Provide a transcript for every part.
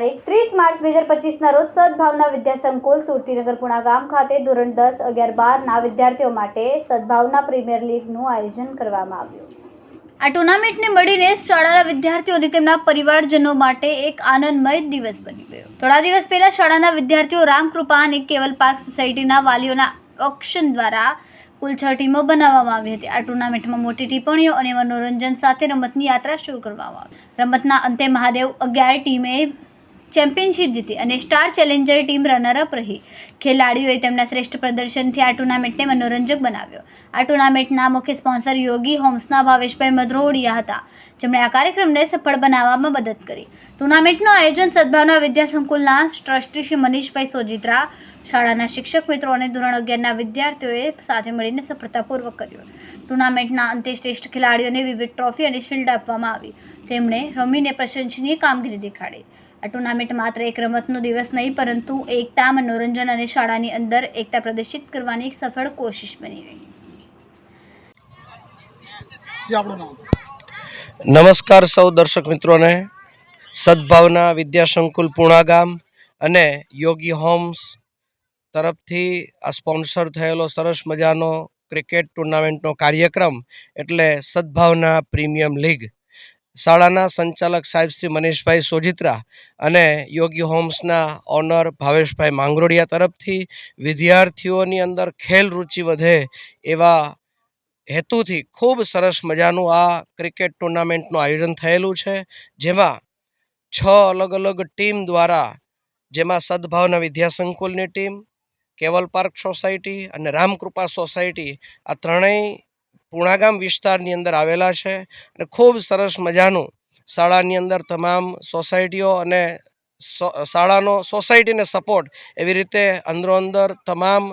તારીખ ત્રીસ માર્ચ બે હજાર પચીસના રોજ સદભાવના વિદ્યાસંકુલ સુરતીનગર પુણા ગામ ખાતે ધોરણ દસ અગિયાર બારના વિદ્યાર્થીઓ માટે સદભાવના પ્રીમિયર લીગનું આયોજન કરવામાં આવ્યું. આ ટુર્નામેન્ટને મળીને શાળાના વિદ્યાર્થીઓ અને તેમના પરિવારજનો માટે એક આનંદમય દિવસ બની ગયો. થોડા દિવસ પહેલા શાળાના વિદ્યાર્થીઓ રામકૃપા અને કેવલ પાર્ક સોસાયટીના વાલીઓના ઓક્શન દ્વારા કુલ છ ટીમો બનાવવામાં આવી હતી. આ ટુર્નામેન્ટમાં મોટી ટિપ્પણીઓ અને મનોરંજન સાથે રમતની યાત્રા શરૂ કરવામાં આવી. રમતના અંતે મહાદેવ અગિયાર ટીમે ચેમ્પિયનશિપ જીતી અને સ્ટાર ચેલેન્જર ટીમ રનરઅપ રહી. ખેલાડીઓએ તેમના શ્રેષ્ઠ પ્રદર્શનથી આ ટુર્નામેન્ટને મનોરંજક બનાવ્યો. આ ટુર્નામેન્ટના મુખ્ય સ્પોન્સર યોગી હોમ્સના ભાવેશભાઈ મધરોડિયા હતા. જેમણે આ કાર્યક્રમને સફળ બનાવવામાં મદદ કરી. ટુર્નામેન્ટનું આયોજન સદભાવના વિદ્યાસંકુલના ટ્રસ્ટી શ્રી મનીષભાઈ સોજિત્રા, શાળાના શિક્ષક મિત્રો અને ધોરણ અગિયારના વિદ્યાર્થીઓએ સાથે મળીને સફળતાપૂર્વક કર્યું. ટુર્નામેન્ટના અંતે શ્રેષ્ઠ ખેલાડીઓને વિવિધ ટ્રોફી અને શિલ્ડ આપવામાં આવી. તેમણે રમીને પ્રશંસનીય કામગીરી દેખાડી. આ ટુર્નામેન્ટ માત્ર એક રમતનો દિવસ નહીં પરંતુ એકતા મનોરંજન અને શાળાની અંદર એકતા પ્રદર્શિત કરવાની એક સફળ કોશિશ બની રહી. જે આપણું નામ? નમસ્કાર સૌ દર્શક મિત્રોને. સદભાવના વિદ્યાસંકુલ પૂણા ગામ અને યોગી હોમ્સ તરફથી આ સ્પોન્સર થયેલો સરસ મજાનો ક્રિકેટ ટુર્નામેન્ટનો કાર્યક્રમ એટલે સદભાવના પ્રીમિયમ લીગ. શાળાના સંચાલક સાહેબ શ્રી મનીષભાઈ સોજિત્રા અને યોગી હોમ્સના ઓનર ભાવેશભાઈ માંગરોડિયા તરફથી વિદ્યાર્થીઓની અંદર ખેલ રુચિ વધે એવા હેતુથી ખૂબ સરસ મજાનું આ ક્રિકેટ ટુર્નામેન્ટનું આયોજન થયેલું છે, જેમાં છ અલગ અલગ ટીમ દ્વારા, જેમાં સદભાવના વિદ્યાસંકુલની ટીમ, કેવલ પાર્ક સોસાયટી અને રામકૃપા સોસાયટી, આ ત્રણેય પૂણાગામ વિસ્તારની અંદર આવેલા છે અને ખૂબ સરસ મજાનું શાળાની અંદર તમામ સોસાયટીઓ અને શાળાનો સોસાયટીને સપોર્ટ એવી રીતે અંદરો અંદર તમામ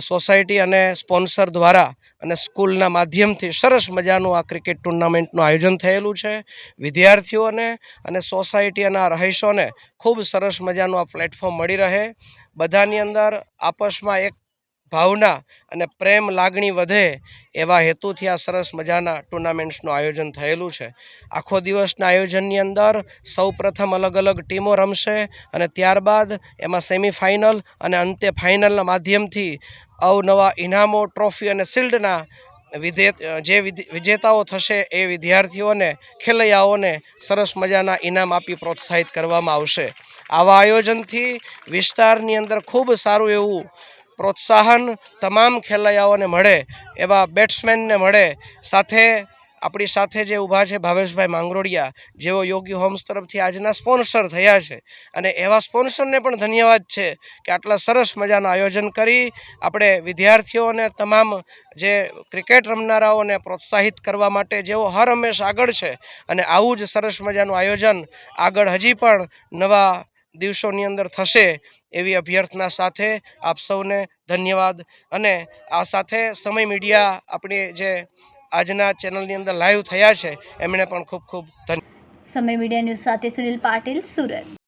સોસાયટી અને સ્પોન્સર દ્વારા અને સ્કૂલના માધ્યમથી સરસ મજાનું આ ક્રિકેટ ટુર્નામેન્ટનું આયોજન થયેલું છે. વિદ્યાર્થીઓને અને સોસાયટીના રહીશોને ખૂબ સરસ મજાનું આ પ્લેટફોર્મ મળી રહે. બધાની અંદર આપસમાં એક ભાવના અને પ્રેમ લાગણી વધે એવા હેતુથી આ સરસ મજાના ટુર્નામેન્ટ્સનું આયોજન થયેલું છે. આખો દિવસના આયોજનની અંદર સૌ પ્રથમ અલગ અલગ ટીમો રમશે અને ત્યારબાદ એમાં સેમિફાઇનલ અને અંતે ફાઇનલના માધ્યમથી અવનવા ઇનામો, ટ્રોફી અને શિલ્ડના વિધે, જે વિજેતાઓ થશે એ વિદ્યાર્થીઓને, ખેલૈયાઓને સરસ મજાના ઇનામ આપી પ્રોત્સાહિત કરવામાં આવશે. આવા આયોજનથી વિસ્તારની અંદર ખૂબ સારું એવું પ્રોત્સાહન તમામ ખેલૈયાઓને મળે, એવા બેટ્સમેનને મળે. સાથે આપણી સાથે જે ઊભા છે ભાવેશભાઈ માંગરોડિયા, જેઓ યોગી હોમ્સ તરફથી આજના સ્પોન્સર થયા છે. અને એવા સ્પોન્સરને પણ ધન્યવાદ છે કે આટલા સરસ મજાનું આયોજન કરી આપણે વિદ્યાર્થીઓને તમામ જે ક્રિકેટ રમનારાઓને પ્રોત્સાહિત કરવા માટે જેઓ હર હંમેશ આગળ છે અને આવું જ સરસ મજાનું આયોજન આગળ હજી પણ નવા દિવસોની અંદર થશે એવી અભ્યર્થના સાથે આપ સૌને ધન્યવાદ. અને આ સાથે સમય મીડિયા આપણી જે આજના ચેનલની અંદર લાઈવ થયા છે, એમણે પણ ખૂબ ખૂબ ધન્યવાદ. સમય મીડિયા ન્યૂઝ સાથે સુનિલ પાટીલ, સુરત.